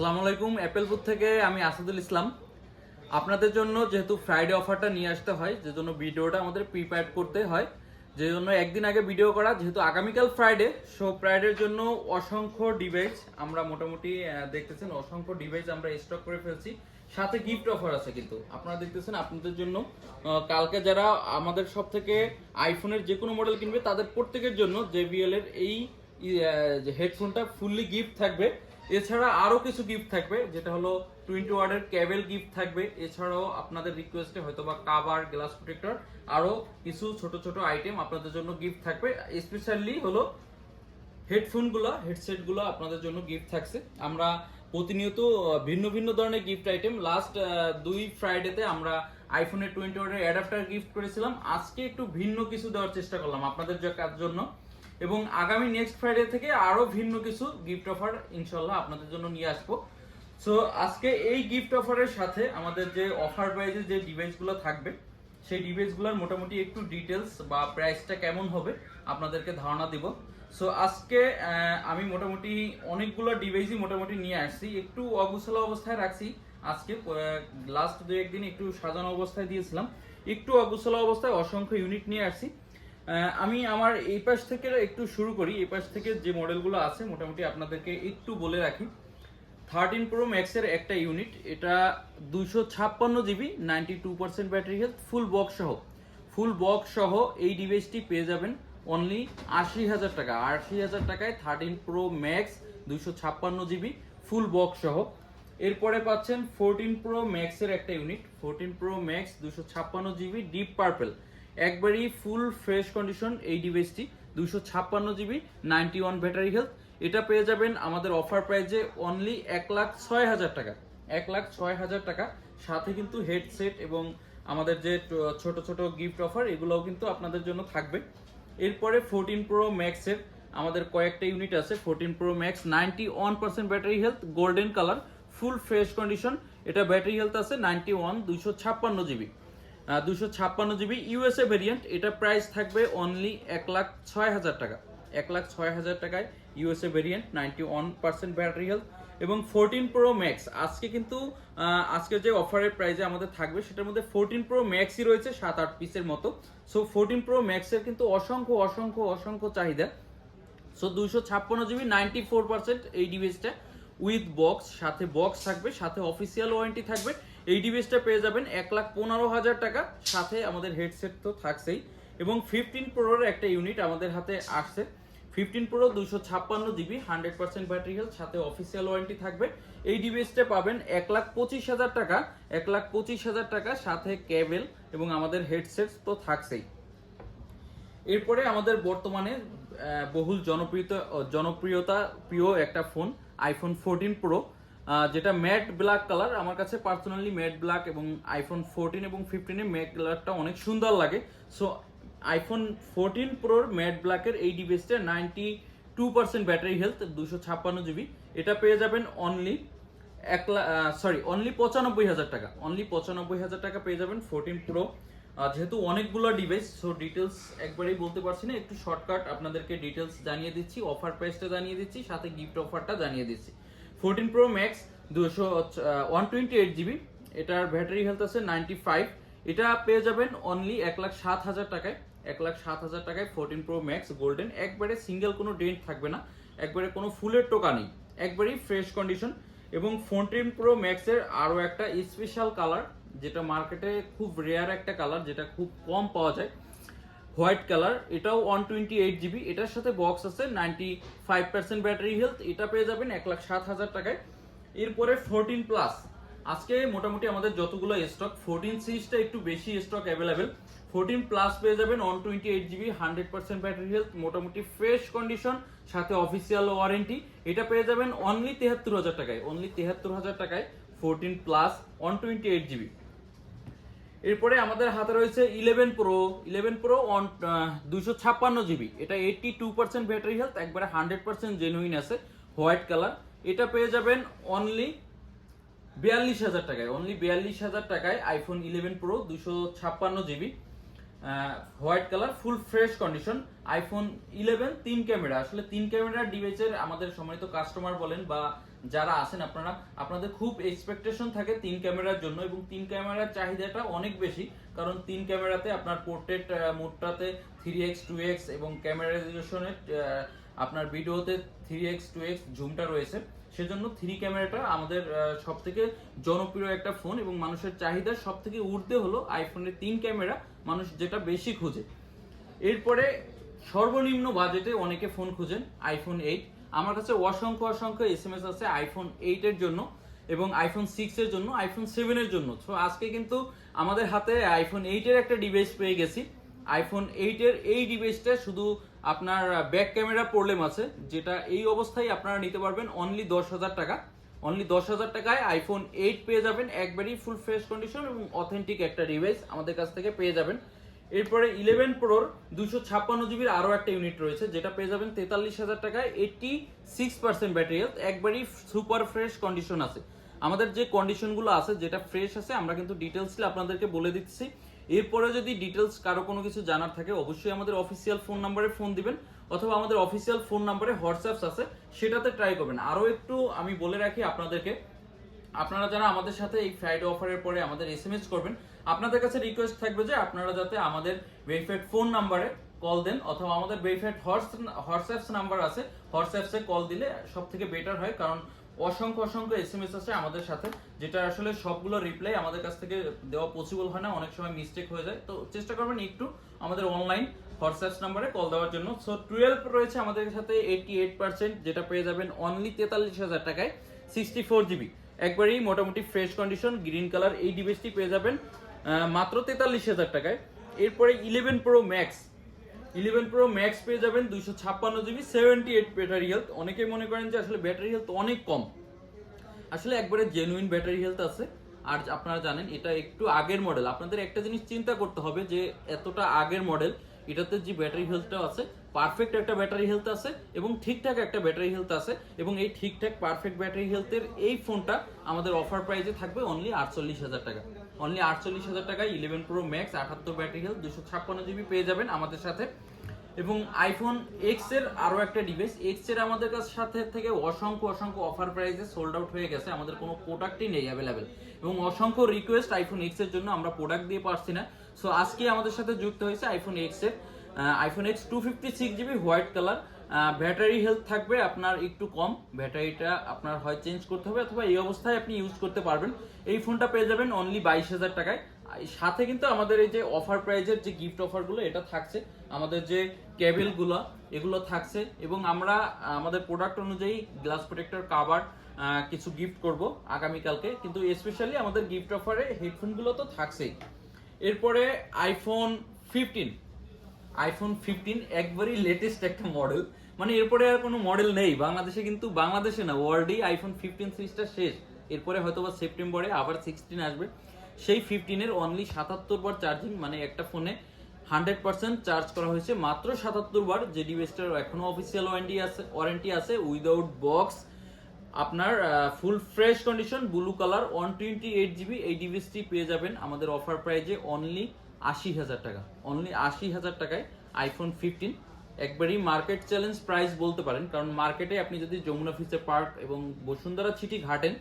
আসসালামু আলাইকুম Apple food থেকে আমি আসাদুল ইসলাম। আপনাদের জন্য যেহেতু ফ্রাইডে অফারটা নিয়ে আসতে হয় যে জন্য ভিডিওটা আমাদের প্রিপেয়ার করতে হয় যে জন্য একদিন আগে ভিডিও করা, যেহেতু আগামীকাল ফ্রাইডে সো ফ্রাইডের জন্য অসংখ্য ডিভাইস আমরা মোটামুটি দেখতেছেন, অসংখ্য ডিভাইস আমরা স্টক করে ফেলছি। সাথে গিফট অফার আছে কিন্তু। আপনারা দেখতেছেন, আপনাদের জন্য কালকে যারা আমাদের সব থেকে আইফোনের যে কোনো মডেল কিনবে, তাদের প্রত্যেকের জন্য জেবিএল এর এই হেডফোনটা ফুললি গিফট থাকবে। এছাড়া আরও কিছু গিফট থাকবে, যেটা হলো টোয়েন্টি ওয়ার্ডের কেবল গিফট থাকবে। এছাড়াও আপনাদের রিকোয়েস্টে হয়তো বা কাভার গ্লাস প্রোটেক্টর আরও কিছু ছোট ছোট আইটেম আপনাদের জন্য গিফট থাকবে। স্পেশালি হলো হেডফোনগুলো হেডসেটগুলো আপনাদের জন্য গিফট থাকছে। আমরা প্রতিনিয়ত ভিন্ন ভিন্ন ধরনের গিফট আইটেম লাস্ট দুই ফ্রাইডেতে আমরা আইফোনের টোয়েন্টি ওয়ার্ডের অ্যাডাপ্টার গিফট করেছিলাম। আজকে একটু ভিন্ন কিছু দেওয়ার চেষ্টা করলাম আপনাদের জন্য। এবং আগামী নেক্সট ফ্রাইডে থেকে আরও ভিন্ন কিছু গিফট অফার ইনশাল্লাহ আপনাদের জন্য নিয়ে আসব। সো আজকে এই গিফট অফারের সাথে আমাদের যে অফার প্রাইজে যে ডিভাইসগুলো থাকবে, সেই ডিভাইসগুলোর মোটামুটি একটু ডিটেলস বা প্রাইসটা কেমন হবে আপনাদেরকে ধারণা দিব। সো আজকে আমি মোটামুটি অনেকগুলো ডিভাইসই মোটামুটি নিয়ে আসছি। একটু অগুছলা অবস্থায় রাখছি। আজকে লাস্ট দু একদিন একটু সাজানো অবস্থায় দিয়েছিলাম। একটু অগুছলা অবস্থায় অসংখ্য ইউনিট নিয়ে আসছি। আমি আমার এই পাশ থেকে একটু শুরু করি। এই পাশ থেকে যে মডেলগুলো আছে, মোটামুটি আপনাদেরকে একটু বলে রাখি। থার্টিন প্রো ম্যাক্সের একটা ইউনিট এটা দুশো ছাপ্পান্ন GB ninety two percent battery health full box সহ। ফুল বক্স সহ এই ডিভাইসটি পেয়ে যাবেন অনলি আশি হাজার টাকা। আশি হাজার টাকায় থার্টিন প্রো ম্যাক্স দুশো ছাপ্পান্ন জিবি ফুল বক্স সহ। এরপরে পাচ্ছেন ফোরটিন প্রো ম্যাক্সের একটা ইউনিট ফোরটিন প্রো ম্যাক্স দুশো ছাপ্পান্ন জিবি ডিপ পার্পেল একবারই ফুল ফ্রেশ কন্ডিশন এই ডিভাইসটি দুশো ছাপ্পান্ন GB ninety one battery health এটা পেয়ে যাবেন আমাদের অফার প্রাইজে অনলি এক লাখ ছয় হাজার টাকা। এক লাখ ছয় হাজার টাকা। সাথে কিন্তু হেডসেট এবং আমাদের যে ছোট ছোট গিফট অফার এগুলোও কিন্তু আপনাদের জন্য থাকবে। এরপরে ফোরটিন প্রো ম্যাক্সের আমাদের কয়েকটা ইউনিট আছে। Fourteen pro max ninety one percent battery health golden colour full fresh condition এটা ব্যাটারি হেলথ আছে নাইনটি ওয়ান দুইশো ছাপ্পান্ন জিবি দুশো ছাপ্পান্ন জিবি ইউএসএ ভেরিয়েন্ট। এটা প্রাইস থাকবে অনলি এক লাখ ছয় হাজার টাকা। এক লাখ ছয় হাজার টাকায় USA variant ninety one percent battery health এবং ফোরটিন প্রো ম্যাক্স আজকে কিন্তু আজকে যে অফারের প্রাইজে আমাদের থাকবে, সেটার মধ্যে ফোরটিন প্রো ম্যাক্সই রয়েছে, সাত আট পিসের মতো। সো ফোরটিন প্রো ম্যাক্সের কিন্তু অসংখ্য অসংখ্য অসংখ্য চাহিদা। সো দুশো ছাপ্পান্ন জিবি নাইনটি ফোর পার্সেন্ট এই ডিভাইসটা উইথ বক্স সাথে বক্স থাকবে, সাথে অফিসিয়াল ওয়ারেন্টি থাকবে। এই ডিভাইসটা পেয়ে যাবেন এক লাখ পনেরো হাজার টাকা। সাথে আমাদের হেডসেট তো থাকছেই। এবং ফিফটিন প্রোর একটা ইউনিট আমাদের হাতে আসছে। ফিফটিন প্রো দুশো ছাপ্পান্ন GB hundred percent battery health সাথে অফিসিয়াল ওয়ারেন্টি থাকবে। এই ডিভাইসটা পাবেন এক লাখ পঁচিশ হাজার টাকা, এক লাখ পঁচিশ হাজার টাকা, সাথে কেবল এবং আমাদের হেডসেট তো থাকছেই। এরপরে আমাদের বর্তমানে বহুল জনপ্রিয়তা জনপ্রিয়তা প্রিয় একটা ফোন আইফোন ফোরটিন প্রো যেটা ম্যাট ব্ল্যাক কালার আমার কাছে পার্সোনালি ম্যাট ব্ল্যাক এবং আইফোন ফোরটিন এবং ফিফটিনে ম্যাট কালারটা অনেক সুন্দর লাগে। সো আইফোন ফোরটিন প্রোর ম্যাট ব্ল্যাকের এই ডিভাইসটা ninety two percent battery health দুশো ছাপ্পান্ন জিবি এটা পেয়ে যাবেন অনলি এক সরি অনলি পঁচানব্বই হাজার টাকা। অনলি পঁচানব্বই হাজার টাকা পেয়ে যাবেন ফোরটিন প্রো যেহেতু অনেকগুলো ডিভাইস সো ডিটেলস একবারেই বলতে পারছি না। একটু শর্টকাট আপনাদেরকে ডিটেলস জানিয়ে দিচ্ছি অফার প্রাইসটা জানিয়ে দিচ্ছি, সাথে গিফট অফারটা জানিয়ে দিচ্ছি। ফোরটিন প্রো ম্যাক্স দুশো ওয়ান টোয়েন্টি এইট জিবি এটার ব্যাটারি হেলথ আছে নাইনটি ফাইভ এটা পেয়ে যাবেন অনলি এক লাখ সাত হাজার টাকায়। এক লাখ সাত হাজার টাকায় ফোরটিন প্রো ম্যাক্স গোল্ডেন একবারে সিঙ্গেল কোনো ডেন্ট থাকবে না। একবারে কোনো ফুলের টোকা নেই। একবারেই ফ্রেশ কন্ডিশন এবং ফোরটিন প্রো ম্যাক্সের আরও একটা স্পেশাল কালার যেটা মার্কেটে খুব রেয়ার একটা কালার যেটা খুব কম পাওয়া যায়। হোয়াইট কালার, এটাও ওয়ান টোয়েন্টি এইট জিবি, এটার সাথে বক্স আছে ninety five percent battery health এটা পেয়ে যাবেন এক লাখ সাত হাজার টাকায়। এরপরে ফোরটিন প্লাস আজকে মোটামুটি আমাদের যতগুলো স্টক ফোরটিন সিরিজটা একটু বেশি স্টক অ্যাভেলেবেল ফোরটিন প্লাস পেয়ে যাবেন one twenty eight GB hundred percent battery health মোটামুটি ফ্রেশ কন্ডিশন সাথে অফিসিয়াল ওয়ারেন্টি এটা পেয়ে যাবেন অনলি তেহাত্তর হাজার টাকায় অনলি তেহাত্তর হাজার টাকায় fourteen plus one twenty eight GB. এরপরে আমাদের হাতে রয়েছে eleven pro eleven pro on দুইশো ছাপ্পান্ন জিবি এটা eighty two percent battery health একবারে হান্ড্রেড পার্সেন্ট জেনুইন আছে হোয়াইট কালার এটা পেয়ে যাবেন অনলি বিয়াল্লিশ হাজার টাকায় অনলি বিয়াল্লিশ হাজার টাকায় আইফোন ইলেভেন প্রো দুশো ছাপ্পান্ন GB white colour, full fresh condition iPhone eleven তিন ক্যামেরা। আসলে তিন ক্যামেরার ডিভাইসের আমাদের সম্মানিত কাস্টমার বলেন বা যারা আছেন আপনারা, আপনাদের খুব এক্সপেকটেশন থাকে তিন ক্যামেরার জন্য এবং তিন ক্যামেরার চাহিদাটা অনেক বেশি। কারণ তিন ক্যামেরাতে আপনার পোর্ট্রেট মোডটাতে থ্রি এক্স টু এক্স এবং ক্যামেরা আপনার ভিডিওতে থ্রি এক্স টু এক্স জুমটা রয়েছে। সেজন্য থ্রি ক্যামেরাটা আমাদের সব থেকে জনপ্রিয় একটা ফোন এবং মানুষের চাহিদা সব থেকে ঊর্ধ্বে হলো আইফোনের তিন ক্যামেরা মানুষ যেটা বেশি খুঁজে। এরপরে সর্বনিম্ন বাজেটে অনেকে ফোন খুঁজেন আইফোন এইট আমার কাছে অসংখ্য অসংখ্য এস এম এস আছে আইফোন এইট এর জন্য এবং আইফোন সিক্স এর জন্য আইফোন সেভেন এর জন্য। তো আজকে কিন্তু আমাদের হাতে আইফোন এইট এর একটা ডিভাইস পেয়ে গেছি। আইফোন এইট এর এই ডিভাইসটা শুধু আপনার ব্যাক ক্যামেরা প্রবলেম আছে, যেটা এই অবস্থায় আপনারা নিতে পারবেন অনলি দশ হাজার টাকা। অনলি দশ হাজার টাকায় আইফোন এইট পেয়ে যাবেন, একবারই ফুল ফ্রেশ কন্ডিশন এবং অথেন্টিক একটা ডিভাইস আমাদের কাছ থেকে পেয়ে যাবেন। এরপরে ইলেভেন প্রোর দুশো ছাপ্পান্ন জিবির আরও একটা ইউনিট রয়েছে, যেটা পেয়ে যাবেন তেতাল্লিশ হাজার টাকায় eighty six percent battery health একবারই সুপার ফ্রেশ কন্ডিশন আছে। আমাদের যে কন্ডিশনগুলো আছে, যেটা ফ্রেশ আছে, আমরা কিন্তু ডিটেলসলি আপনাদেরকে বলে দিচ্ছি। এরপরে যদি ডিটেলস কারও কোনো কিছু জানার থাকে, অবশ্যই আমাদের অফিসিয়াল ফোন নাম্বারে ফোন দিবেন, অথবা আমাদের অফিসিয়াল ফোন নাম্বারে হোয়াটসঅ্যাপস আছে, সেটাতে ট্রাই করবেন। আরও একটু আমি বলে রাখি আপনাদেরকে, আপনারা যারা আমাদের সাথে এই ফ্রাইডে অফারের পরে আমাদের এস এম এস করবেন, আপনাদের কাছে রিকোয়েস্ট থাকবে যে আপনারা যাতে আমাদের ভেরিফাইড ফোন নাম্বারে কল দেন, অথবা আমাদের ভেরিফাইড হোয়াটসঅ্যাপস নাম্বার আছে হোয়াটসঅ্যাপসে কল দিলে সব থেকে বেটার হয়, কারণ অসংখ্য অসংখ্য এস এম এস আছে আমাদের সাথে, যেটা আসলে সবগুলো রিপ্লাই আমাদের কাছ থেকে দেওয়া পসিবল হয় না, অনেক সময় মিস্টেক হয়ে যায়। তো চেষ্টা করবেন একটু আমাদের অনলাইন হোয়াটসঅ্যাপস নাম্বারে কল দেওয়ার জন্য। সো টুয়েলভ রয়েছে আমাদের সাথে এইটি এইট পার্সেন্ট যেটা পেয়ে যাবেন অনলি তেতাল্লিশ হাজার টাকায় সিক্সটি ফোর জিবি একবারই মোটামুটি ফ্রেশ কন্ডিশন গ্রিন কালার এই ডিভাইসটি পেয়ে যাবেন মাত্র তেতাল্লিশ হাজার টাকায়। এরপরে eleven pro max eleven pro max পেয়ে যাবেন দুইশো ছাপ্পান্ন GB seventy eight battery health অনেকেই মনে করেন যে আসলে ব্যাটারি হেলথ অনেক কম। আসলে একবারে জেনুইন ব্যাটারি হেলথ আছে। আর আপনারা জানেন, এটা একটু আগের মডেল আপনাদের একটা জিনিস চিন্তা করতে হবে যে এতটা আগের মডেল এটাতে যে ব্যাটারি হেলথটা আছে পারফেক্ট একটা ব্যাটারি হেলথ আছে এবং ঠিকঠাক একটা ব্যাটারি হেলথ আছে এবং এই ঠিকঠাক পারফেক্ট ব্যাটারি হেলথের এই ফোনটা আমাদের অফার প্রাইসে থাকবে অনলি আটচল্লিশ হাজার টাকা। অনলি আটচল্লিশ হাজার টাকায় ইলেভেন প্রো ম্যাক্স আঠাত্তর ব্যাটারি হেলথ দুশো ছাপ্পান্ন জিবি পেয়ে যাবেন আমাদের সাথে। এবং আইফোন এক্সের আরও একটা ডিভাইস এক্সের আমাদের কাছে সাথে থেকে অসংখ্য অসংখ্য অফার প্রাইসে সোল্ড আউট হয়ে গেছে। আমাদের কোনো প্রোডাক্টই নেই অ্যাভেলেবেল এবং অসংখ্য রিকোয়েস্ট আইফোন এক্সের জন্য আমরা প্রোডাক্ট দিয়ে পারছি না। সো আজকে আমাদের সাথে যুক্ত হয়েছে আইফোন এক্সের iPhone X two fifty six GB white colour battery health থাকবে আপনার একটু কম ব্যাটারিটা আপনার হয় চেঞ্জ করতে হবে অথবা এই অবস্থায় আপনি ইউজ করতে পারবেন। এই ফোনটা পেয়ে যাবেন অনলি বাইশ হাজার টাকায়। সাথে কিন্তু আমাদের এই যে অফার প্রাইজের যে গিফট অফারগুলো এটা থাকছে। আমাদের যে কেবেলগুলো এগুলো থাকছে এবং আমরা, আমাদের প্রোডাক্ট অনুযায়ী গ্লাস প্রোটেক্টর কাভার কিছু গিফট করব আগামীকালকে। কিন্তু স্পেশালি আমাদের গিফট অফারে হেডফোনগুলো তো থাকছেই। এরপরে আইফোন ফিফটিন আইফোন ফিফটিন একবারই লেটেস্ট একটা মডেল মানে এরপরে আর কোনো মডেল নেই। বাংলাদেশে কিন্তু, বাংলাদেশে না ওয়ার্ল্ডেই আইফোন ফিফটিন সিরিজটা শেষ। এরপরে হয়তো বা সেপ্টেম্বরে আবার সিক্সটিন আসবে। সেই ফিফটিনের অনলি সাতাত্তর বার চার্জিং মানে একটা ফোনে হান্ড্রেড পার্সেন্ট চার্জ করা হয়েছে। মাত্র সাতাত্তর বার যে ডিভাইসটার এখনও অফিসিয়াল ওয়ারেন্টি আছে ওয়ারেন্টি আছে উইদাউট বক্স আপনার full fresh condition blue colour one twenty eight GB এই ডিভাইসটি পেয়ে যাবেন। আমাদের অফার প্রাইজে অনলি আশি হাজার টাকা। অনলি আশি হাজার টাকায় আইফোন ফিফটিন একবারই মার্কেট চ্যালেঞ্জ প্রাইস বলতে পারেন, কারণ মার্কেটে আপনি যদি যমুনা ফিচার পার্ক এবং বসুন্ধরা সিটি ঘাটেন,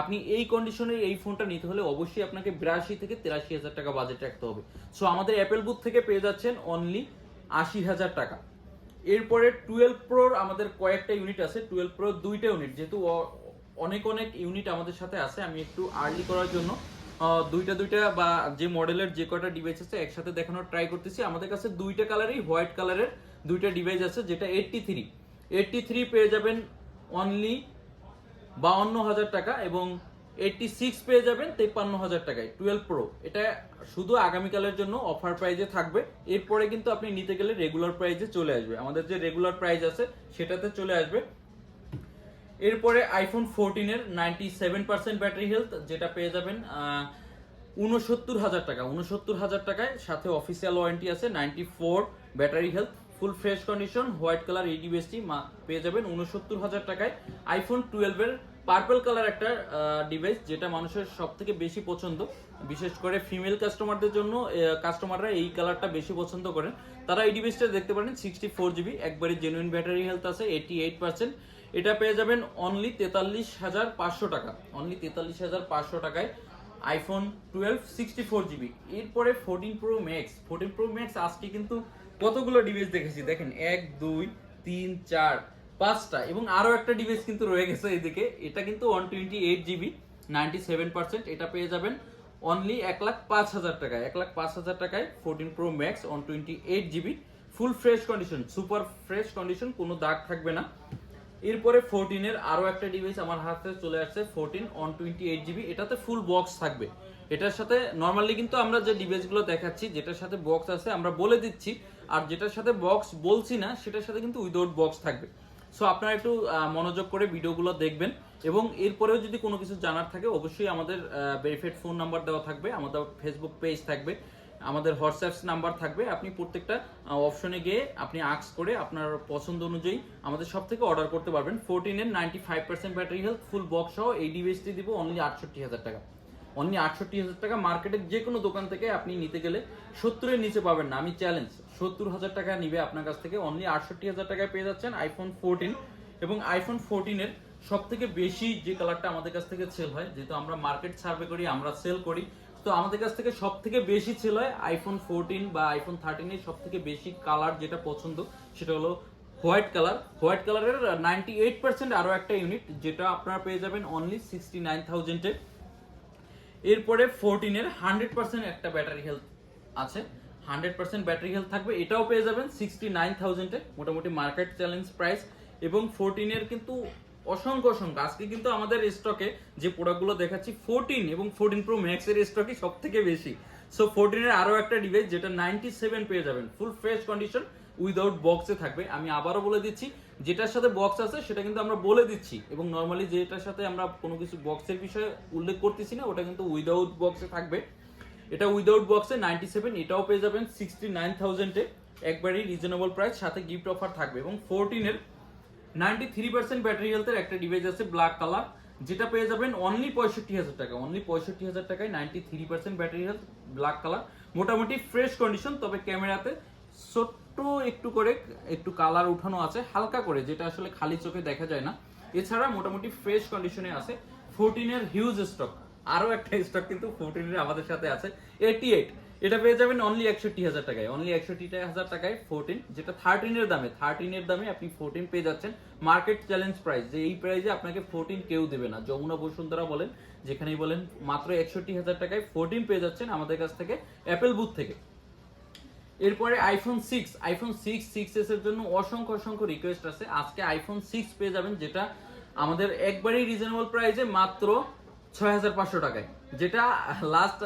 আপনি এই কন্ডিশনে এই ফোনটা নিতে হলে অবশ্যই আপনাকে বিরাশি থেকে তিরাশি হাজার টাকা বাজেট রাখতে হবে। সো আমাদের অ্যাপেল বুথ থেকে পেয়ে যাচ্ছেন অনলি আশি হাজার টাকা। এরপরে টুয়েলভ প্রোর আমাদের কয়েকটা ইউনিট আছে। টুয়েলভ প্রোর দুইটা ইউনিট যেহেতু অনেক অনেক ইউনিট আমাদের সাথে আছে, আমি একটু আর্লি করার জন্য। দুইটা দুইটা বা যে মডেলের যে কটা ডিভাইস আছে একসাথে দেখানোর ট্রাই করতেছি। আমাদের কাছে দুইটা কালারই হোয়াইট কালারের দুইটা ডিভাইস আছে, যেটা এইটটি থ্রি এইটটি থ্রি পেয়ে যাবেন অনলি বাউন্ন হাজার টাকা এবং এইটটি সিক্স পেয়ে যাবেন তেপ্পান্ন হাজার টাকায় টুয়েলভ প্রো এটা শুধু আগামীকালের জন্য অফার প্রাইজে থাকবে। এরপরে কিন্তু আপনি নিতে গেলে রেগুলার প্রাইজে চলে আসবে। আমাদের যে রেগুলার প্রাইজ আছে, সেটাতে চলে আসবে। এরপরে iPhone ফোরটিনের ninety seven percent battery health যেটা পেয়ে যাবেন উনসত্তর হাজার টাকা। উনসত্তর হাজার টাকায় সাথে অফিসিয়াল ওয়ারেন্টি আছে ninety four battery health full fresh condition white colour এই ডিভাইসটি পেয়ে যাবেন উনসত্তর হাজার টাকায়। আইফোন টুয়েলভের পার্পল কালার একটা ডিভাইস যেটা মানুষের সব থেকে বেশি পছন্দ। বিশেষ করে ফিমেল কাস্টমারদের জন্য কাস্টমাররা এই কালারটা বেশি পছন্দ করেন। তারা এই ডিভাইসটা দেখতে পারেন সিক্সটি ফোর জিবি একবারে জেনুইন ব্যাটারি হেলথ আছে এইটি এইট পার্সেন্ট এটা পেয়ে যাবেন অনলি তেতাল্লিশ হাজার পাঁচশো টাকা। অনলি তেতাল্লিশ হাজার পাঁচশো টাকায় iPhone twelve sixty four GB এরপরে fourteen pro max fourteen pro max আজকে কিন্তু কতগুলো ডিভাইস দেখেছি? দেখেন, এক, দুই, তিন, চার, পাঁচটা এবং আরও একটা ডিভাইস কিন্তু রয়ে গেছে এদিকে। এটা কিন্তু one twenty eight GB ninety seven percent এটা পেয়ে যাবেন অনলি এক লাখ পাঁচ হাজার টাকায়। এক লাখ পাঁচ হাজার টাকায় fourteen pro max one twenty eight GB full fresh condition super fresh condition কোনো দাগ থাকবে না। এরপরে ফোরটিনের আরও একটা ডিভাইস আমার হাতে চলে আসছে fourteen one twenty eight GB এটাতে ফুল বক্স থাকবে। এটার সাথে নর্মালি কিন্তু আমরা যে ডিভাইসগুলো দেখাচ্ছি, যেটার সাথে বক্স আছে, আমরা বলে দিচ্ছি, আর যেটার সাথে বক্স বলছি না, সেটার সাথে কিন্তু উইদাউট বক্স থাকবে। সো আপনারা একটু মনোযোগ করে ভিডিওগুলো দেখবেন, এবং এরপরেও যদি কোনো কিছু জানার থাকে, অবশ্যই আমাদের ভেরিফাইড ফোন নাম্বার দেওয়া থাকবে, আমাদের ফেসবুক পেজ থাকবে। আমাদের হোয়াটসঅ্যাপ নাম্বার থাকবে। আপনি প্রত্যেকটা অপশনে গিয়ে আপনি আক্স করে আপনার পছন্দ অনুযায়ী আমাদের সব থেকে অর্ডার করতে পারবেন। ফোরটিনের ninety five percent battery health full box সহ এই ডিভাইসটি দিব অনলি আটষট্টি হাজার টাকা। অনলি আটষট্টি হাজার টাকা মার্কেটের যে কোনো দোকান থেকে আপনি নিতে গেলে সত্তরের নিচে পাবেন না। আমি চ্যালেঞ্জ সত্তর হাজার টাকা নিবে আপনার কাছ থেকে অনলি আটষট্টি হাজার টাকায় পেয়ে যাচ্ছেন আইফোন ফোরটিন এবং আইফোন ফোরটিনের সব থেকে বেশি যে কালারটা আমাদের কাছ থেকে সেল হয়, যেহেতু আমরা মার্কেট সার্ভে করি, আমরা সেল করি তো আমাদের কাছ থেকে সব থেকে বেশি হয় আইফোন ফোরটিন বা আইফোন থার্টিনের সব থেকে বেশি কালার যেটা পছন্দ, সেটা হলো হোয়াইট কালার হোয়াইট কালারের নাইনটি এইট পার্সেন্ট আরও একটা ইউনিট যেটা আপনারা পেয়ে যাবেন অনলি সিক্সটি নাইন থাউজেন্ডে এরপরে ফোরটিনের হান্ড্রেড পার্সেন্ট একটা ব্যাটারি হেলথ আছে। হান্ড্রেড পার্সেন্ট ব্যাটারি হেলথ থাকবে, এটাও পেয়ে যাবেন সিক্সটি নাইন থাউজেন্ডে মোটামুটি মার্কেট চ্যালেঞ্জ প্রাইস এবং ফোরটিনের কিন্তু অসংখ্য অসংখ্য। আজকে কিন্তু আমাদের স্টকে যে প্রোডাক্টগুলো দেখাচ্ছি ফোরটিন এবং ফোরটিন প্রো ম্যাক্সের স্টকই সব থেকে বেশি। সো ফোরটিনের আরও একটা ডিভাইস যেটা নাইনটি সেভেন পেয়ে যাবেন। ফুল ফ্রেশ কন্ডিশন উইদাউট বক্সে থাকবে। আমি আবারও বলে দিচ্ছি, যেটার সাথে বক্স আছে সেটা কিন্তু আমরা বলে দিচ্ছি। এবং নর্মালি যেটার সাথে আমরা কোনো কিছু বক্সের বিষয়ে উল্লেখ করতেছি না, ওটা কিন্তু উইদাউট বক্সে থাকবে। এটা উইদাউট বক্সে নাইনটি সেভেন এটাও পেয়ে যাবেন সিক্সটি নাইন থাউজেন্ডে একবারই রিজনেবল প্রাইস সাথে গিফট অফার থাকবে। এবং ফোরটিনের নাইনটি থ্রি পার্সেন্ট ব্যাটারি হেলথের একটা ডিভাইস আছে ব্ল্যাক কালার যেটা পেয়ে যাবেন অনলি পঁয়ষট্টি হাজার টাকা অনলি পঁয়ষট্টি হাজার টাকায় ninety three percent battery health black colour মোটামুটি ফ্রেশ কন্ডিশন তবে ক্যামেরাতে ছোট্ট একটু করে, একটু কালার উঠানো আছে, হালকা করে, যেটা আসলে খালি চোখে দেখা যায় না। এছাড়া মোটামুটি ফ্রেশ কন্ডিশনে আছে ফোরটিনের হিউজ স্টক আরও একটা স্টক কিন্তু ফোরটিনের আমাদের সাথে আছে এইটি এইট এটা পেয়ে যাবেন অনলি একষট্টি হাজার টাকায়। অনলি একষট্টি হাজার টাকায় ফোরটিন যেটা থার্টিনের দামে থার্টিনের দামে আপনি ফোরটিন পেয়ে যাচ্ছেন। মার্কেট চ্যালেঞ্জ প্রাইস যে এই প্রাইসে আপনাকে ফোরটিন কেউ দেবে না। যমুনা বসুন্ধরা বলেন, যেখানেই বলেন, মাত্র একষট্টি হাজার টাকায় ফোরটিন পেয়ে যাচ্ছেন আমাদের কাছ থেকে অ্যাপেল বুথ থেকে। এরপরে iPhone six iPhone six six S এর জন্য অসংখ্য অসংখ্য রিকোয়েস্ট আছে। আজকে আইফোন সিক্স পেয়ে যাবেন, যেটা আমাদের একবারই রিজনেবল প্রাইসে মাত্র ছয় হাজার পাঁচশো টাকায়। যেটা লাস্ট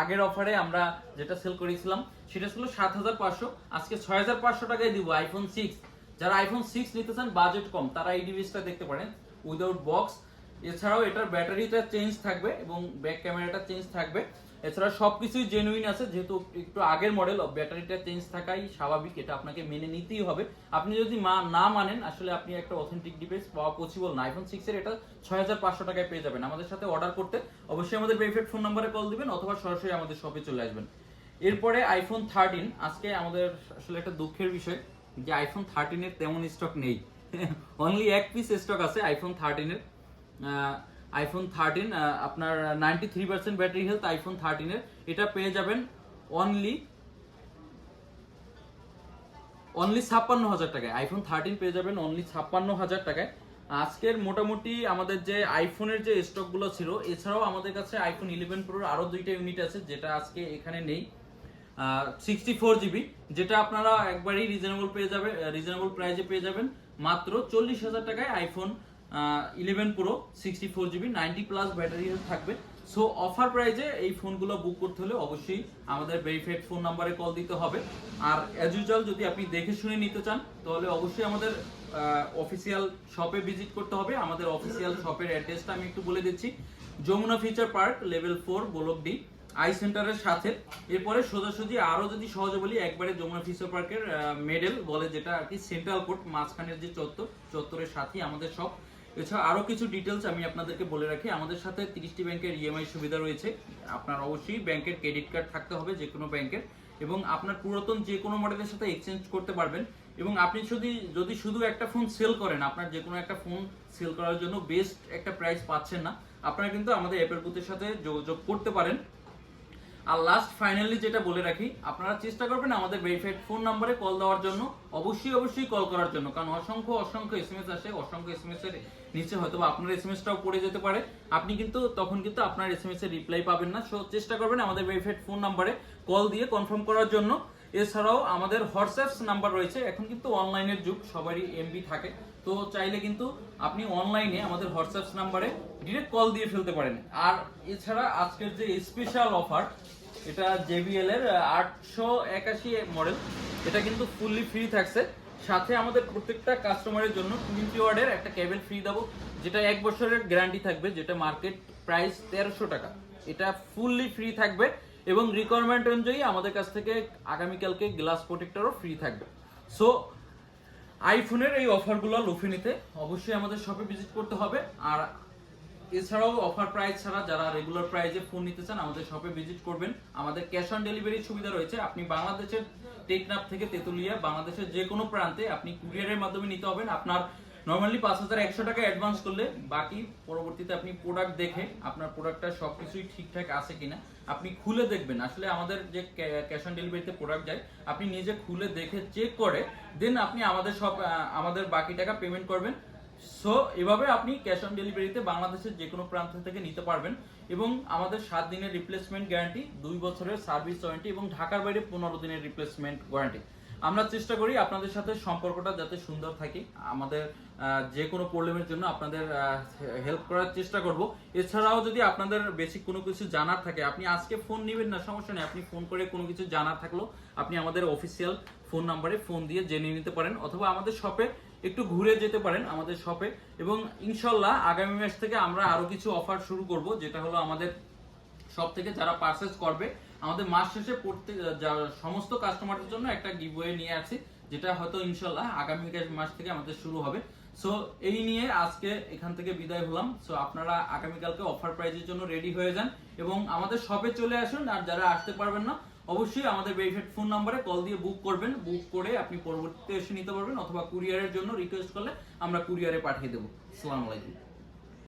আগের অফারে আমরা যেটা সেল করেছিলাম, সেটা ছিল সাত হাজার পাঁচশো। আজকে ছয় হাজার পাঁচশো টাকায় দিব আইফোন সিক্স যারা আইফোন সিক্স নিতে চান বাজেট কম, তারা এই ডিভাইসটা দেখতে পারেন। উইদাউট বক্স এছাড়াও এটার ব্যাটারিটা চেঞ্জ থাকবে এবং ব্যাক ক্যামেরাটা চেঞ্জ থাকবে। এছাড়া সবকিছুই জেনুইন আছে, যেহেতু একটু আগের মডেল ব্যাটারিটা চেঞ্জ থাকাই স্বাভাবিক, এটা আপনাকে মেনে নিতেই হবে। আপনি যদি মা- না মানেন, আসলে আপনি একটা অথেন্টিক ডিভাইস পাওয়া পসিবল না। আইফোন সিক্স এর এটা ছয় হাজার পাঁচশো টাকায় পেয়ে যাবেন। আমাদের সাথে অর্ডার করতে অবশ্যই আমাদের ভেরিফাইড ফোন নাম্বারে কল দিবেন, অথবা সরাসরি আমাদের শপে চলে আসবেন। এরপরে আইফোন থার্টিন আজকে আমাদের আসলে একটা দুঃখের বিষয় যে আইফোন থার্টিনের তেমন স্টক নেই। অনলি এক পিস স্টক আছে আইফোন থার্টিনের আইফোন থার্টিন আপনার ninety three percent battery health iPhone থার্টিনের এটা পেয়ে যাবেন অনলি অনলি ছাপ্পান্ন হাজার টাকায়। আইফোন থার্টিন পেয়ে যাবেন অনলি ছাপ্পান্ন হাজার টাকায়। আজকের মোটামুটি আমাদের যে আইফোনের যে স্টকগুলো ছিল, এছাড়াও আমাদের কাছে আইফোন ইলেভেন প্রোর আরও দুইটা ইউনিট আছে, যেটা আজকে এখানে নেই। সিক্সটি ফোর জিবি যেটা আপনারা একবারই রিজনেবল পেয়ে যাবে রিজনেবল প্রাইসে পেয়ে যাবেন। মাত্র চল্লিশ হাজার টাকায় iPhone eleven pro sixty four GB ninety plus battery থাকবে। সো অফার প্রাইজে এই ফোনগুলো বুক করতে হলে অবশ্যই আমাদের ভেরিফাইড ফোন নাম্বারে কল দিতে হবে। আর অ্যাজ ইউজুয়াল যদি আপনি দেখে শুনে নিতে চান, তাহলে অবশ্যই আমাদের অফিসিয়াল শপে ভিজিট করতে হবে। আমাদের অফিসিয়াল শপের অ্যাড্রেসটা আমি একটু বলে দিচ্ছি। Jamuna future park level four গোলক ডি আই সেন্টারের সাথে। এরপরে সোজাসুজি আরও যদি সহজে বলি, একবারে যমুনা ফিচার পার্কের মেডেল বলে যেটা আর কি সেন্ট্রাল কোর্ট মাঝখানের যে চত্বর, চত্বরের সাথেই আমাদের সব এছাড়া আরও কিছু ডিটেলস আমি আপনাদেরকে বলে রাখি। আমাদের সাথে তিরিশটি ব্যাংকের ইএমআই সুবিধা রয়েছে। আপনার অবশ্যই ব্যাংকের ক্রেডিট কার্ড থাকতে হবে যে কোনো ব্যাংকের। এবং আপনার পুরাতন যে কোনো মডেলের সাথে এক্সচেঞ্জ করতে পারবেন। এবং আপনি যদি যদি শুধু একটা ফোন সেল করেন, আপনার যে কোনো একটা ফোন সেল করার জন্য বেস্ট একটা প্রাইস পাচ্ছেন না, আপনারা কিন্তু আমাদের অ্যাপের বুথের সাথে যোগাযোগ করতে পারেন। আর লাস্ট ফাইনালি যেটা বলে রাখি, আপনারা চেষ্টা করবেন আমাদের ভেরিফাইড ফোন নাম্বারে কল দেওয়ার জন্য। অবশ্যই অবশ্যই কল করার জন্য। কারণ অসংখ্য অসংখ্য এস এম এস আসে, অসংখ্য এস এর নিচে হয়তো আপনার এসএমএসটাও পড়ে যেতে পারে। আপনি কিন্তু, তখন কিন্তু আপনার এসএমএস এর রিপ্লাই পাবেন না। সো চেষ্টা করবেন আমাদের ভেরিফাইড ফোন নাম্বারে কল দিয়ে কনফার্ম করার জন্য। এছাড়াও আমাদের হোয়াটসঅ্যাপ নাম্বার রয়েছে। এখন কিন্তু অনলাইনের যুগ, সবারই এমবি থাকে। তো চাইলে কিন্তু আপনি অনলাইনে আমাদের হোয়াটসঅ্যাপ নাম্বারে ডিরেক্ট কল দিয়ে ফেলতে পারেন। আর এছাড়া আজকের যে স্পেশাল অফার এটা জেবিএল এর আটশো একাশি মডেল এটা কিন্তু ফুললি ফ্রি থাকছে। সাথে আমাদের প্রত্যেকটা কাস্টমারের জন্য টোয়েন্টি ওয়ার্ডের একটা কেবল ফ্রি দেবো, যেটা এক বছরের গ্যারান্টি থাকবে, যেটা মার্কেট প্রাইস তেরোশো টাকা। এটা ফুললি ফ্রি থাকবে এবং রিকোয়ারমেন্ট অনুযায়ী আমাদের কাছ থেকে আগামীকালকে গ্লাস প্রোটেক্টরও ফ্রি থাকবে। সো আইফোনের এই অফারগুলো লুফে নিতে অবশ্যই আমাদের শপে ভিজিট করতে হবে। আর এছাড়াও অফার প্রাইস ছাড়া যারা রেগুলার প্রাইজে ফোন নিতে চান, আমাদের শপে ভিজিট করবেন। আমাদের ক্যাশ অন ডেলিভারির সুবিধা রয়েছে। আপনি বাংলাদেশের টেকনাফ থেকে তেতুলিয়া, বাংলাদেশের যে কোনো প্রান্তে আপনি কুরিয়ারের মাধ্যমে নিতে হবেন আপনার নর্মালি পাঁচ হাজার একশো টাকা অ্যাডভান্স করলে বাকি পরবর্তীতে আপনি প্রোডাক্ট দেখে আপনার প্রোডাক্টটা সবকিছুই ঠিকঠাক আছে কিনা আপনি খুলে দেখবেন। আসলে আমাদের যে ক্যাশ অন ডেলিভারিতে প্রোডাক্ট যায়, আপনি নিজে খুলে দেখে চেক করে দেন আপনি আমাদের সব আমাদের বাকি টাকা পেমেন্ট করবেন। সো এভাবে আপনি ক্যাশ অন ডেলিভারিতে বাংলাদেশের যে কোনো প্রান্ত থেকে নিতে পারবেন এবং আমাদের সাত দিনের রিপ্লেসমেন্ট গ্যারান্টি দুই বছরের সার্ভিস ওয়ারেন্টি এবং ঢাকার বাইরে পনেরো দিনের রিপ্লেসমেন্ট ওয়ারেন্টি আমরা চেষ্টা করি আপনাদের সাথে সম্পর্কটা যাতে সুন্দর থাকে। আমাদের যে কোনো প্রবলেমের জন্য আপনাদের হেল্প করার চেষ্টা করব। এছাড়াও যদি আপনাদের বেসিক কোনো কিছু জানার থাকে, আপনি আজকে ফোন নেবেন না, সমস্যা নেই। আপনি ফোন করে কোনো কিছু জানার থাকলেও আপনি আমাদের অফিসিয়াল ফোন নাম্বারে ফোন দিয়ে জেনে নিতে পারেন অথবা আমাদের শপে একটু ঘুরে যেতে পারেন আমাদের শপে এবং ইনশাল্লাহ আগামী মাস থেকে আমরা আরও কিছু অফার শুরু করব, যেটা হলো আমাদের সব থেকে যারা পারচেস করবে, আমাদের মাস শেষে প্রত্যেক সমস্ত কাস্টমারদের জন্য একটা গিভওয়ে নিয়ে আছি যেটা হয়তো ইনশাল্লাহ আগামী মাস থেকে আমাদের শুরু হবে। সো এই নিয়ে আজকে এখান থেকে বিদায় হলাম। সো আপনারা আগামীকালকে অফার প্রাইজের জন্য রেডি হয়ে যান এবং আমাদের শপে চলে আসুন, আর যারা আসতে পারবেন না অবশ্যই আমাদের ভেরিফাইড ফোন নাম্বারে কল দিয়ে বুক করবেন। বুক করে আপনি পরবর্তীতে এসে নিতে পারবেন অথবা কুরিয়ারের জন্য রিকোয়েস্ট করলে আমরা কুরিয়ারে পাঠিয়ে দেবো। আসসালামু আলাইকুম।